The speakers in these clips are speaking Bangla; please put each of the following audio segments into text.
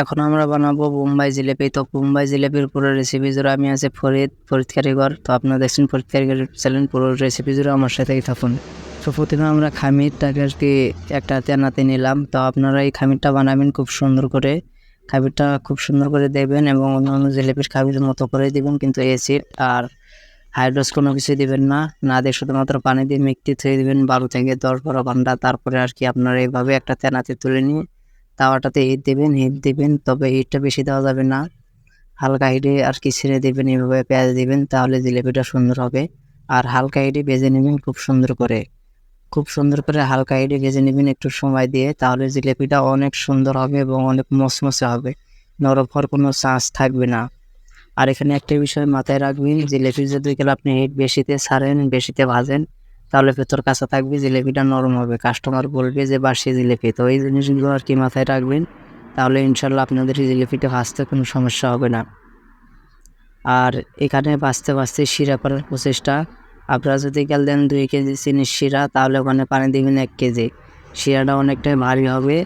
এখন আমরা বানাবো বোম্বাই জিলেপি। তো বোম্বাই জিলেপির পুরো রেসিপি জুড়ে আমি আছি ফরিদ ফরিদ কারিগর। তো আপনারা দেখছেন ফরিদ কারিগর চ্যানেল পুরো রেসিপি জুড়ে আমার সাথেই থাকুন। তো প্রথমে আমরা খামিরটাকে আর কি একটা তেনাতে নিলাম। তো আপনারা এই খামিরটা বানাবেন খুব সুন্দর করে। খামিরটা খুব সুন্দর করে দেবেন এবং অন্যান্য জিলেপির খামির মতো করে দিবেন, কিন্তু এসিড আর হাইড্রোস কোনো কিছু দেবেন না। না দিয়ে শুধুমাত্র পানি দিয়ে মিক্সটি থুয়ে দিবেন, বারো থেকে দশ বারো ঘণ্টা তারপরে আর কি আপনারা এইভাবে একটা তেনাতে তুলে নিয়ে তাওয়াটাতে হিট দিবেন হিট দিবেন, তবে হিটটা বেশি দেওয়া যাবে না। হালকা হিটে আর কি ছেড়ে দিবেন এইভাবে পেঁয়াজ দিবেন, তাহলে জিলেপিটা সুন্দর হবে। আর হালকা হিটে ভেজে নেবেন খুব সুন্দর করে। খুব সুন্দর করে হালকা হিটে ভেজে নেবেন একটু সময় দিয়ে, তাহলে জিলেপিটা অনেক সুন্দর হবে এবং অনেক মসমসে হবে। নরম হওয়ার কোনো চান্স থাকবে না। আর এখানে একটা বিষয় মাথায় রাখবেন, জিলেপি যদি গেলে আপনি হিট বেশিতে ছাড়েন, বেশিতে ভাজেন তাহলে ভেতর কাঁচা থাকবে জিলেপিটা নরম হবে। কাস্টমার বলবে যে বাসি জিলেপি। তো এই জিনিসগুলো আর কি মাথায় রাখবেন। তাহলে ইনশাল্লাহ আপনাদের জিলিপিটা ভাজতে কোনো সমস্যা হবে না। আর এখানে বাঁচতে বাঁচতে শিরা করার প্রচেষ্টা আপনারা যদি গেল দেন, দুই কেজি চিনির শিরা, তাহলে ওখানে পানি দিবেন এক কেজি। শিরাটা অনেকটাই ভারী হবে,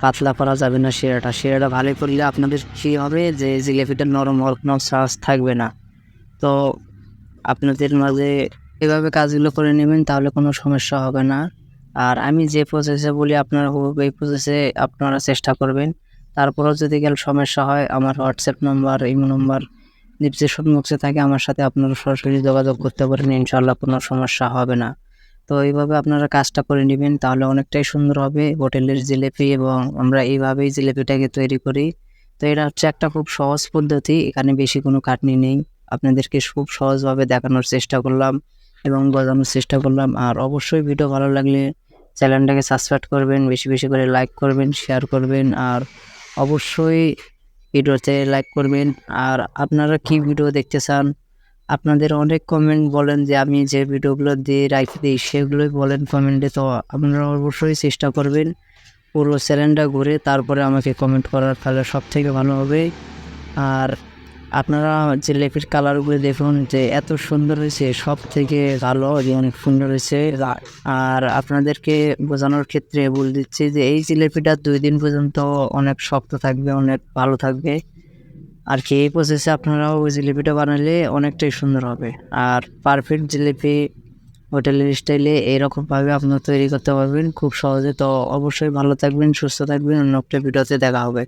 পাতলা করা যাবে না শিরাটা। শিরাটা ভালো করলে আপনাদের কী হবে যে, জিলিপিটা নরম কোনো চান্স থাকবে না। তো আপনাদের মাঝে এভাবে কাজগুলো করে নেবেন তাহলে কোনো সমস্যা হবে না। আর আমি যে প্রসেসে বলি, আপনারা এই প্রসেসে আপনারা চেষ্টা করবেন। তারপরেও যদি গেল সমস্যা হয়, আমার WhatsApp number imo number description বক্সে থাকে, আমার সাথে আপনারা সরাসরি যোগাযোগ করতে পারেন ইনশাল্লাহ কোনো সমস্যা হবে না। তো এইভাবে আপনারা কাজটা করে নেবেন, তাহলে অনেকটাই সুন্দর হবে। হোটেলের জিলেপি এবং আমরা এইভাবেই জিলেপিটাকে তৈরি করি। তো এটা হচ্ছে একটা খুব সহজ পদ্ধতি, এখানে বেশি কোনো খাটনি নেই। আপনাদেরকে খুব সহজভাবে দেখানোর চেষ্টা করলাম। এবং বোঝানোর চেষ্টা করলাম। আর অবশ্যই ভিডিও ভালো লাগলে চ্যানেলটাকে সাবস্ক্রাইব করবেন, বেশি বেশি করে লাইক করবেন শেয়ার করবেন। আর অবশ্যই ভিডিওতে লাইক করবেন। আর আপনারা কি ভিডিও দেখতে চান? আপনাদের অনেক কমেন্ট বলেন যে আমি যে ভিডিওগুলো দিয়ে রাখি দিই, সেগুলোই বলেন কমেন্টে তো আপনারা অবশ্যই চেষ্টা করবেন পুরো চ্যানেলটা ঘুরে তারপরে আমাকে কমেন্ট করার। তাহলে সব থেকে ভালো হবে। আর আপনারা যে লেপির কালারগুলো দেখুন, যে এত সুন্দর হয়েছে সব থেকে ভালো যে অনেক সুন্দর হয়েছে। আর আপনাদেরকে বোঝানোর ক্ষেত্রে বলে দিচ্ছি যে এই জিলেপিটা দুই দিন পর্যন্ত অনেক শক্ত থাকবে, অনেক ভালো থাকবে। আর কি এই প্রসেসে আপনারাও ওই জিলিপিটা বানালে অনেকটাই সুন্দর হবে। আর পারফেক্ট জিলিপি হোটেলের স্টাইলে এইরকমভাবে আপনারা তৈরি করতে পারবেন। খুব সহজে তো অবশ্যই ভালো থাকবেন, সুস্থ থাকবেন। অন্য একটা ভিডিওতে দেখা হবে।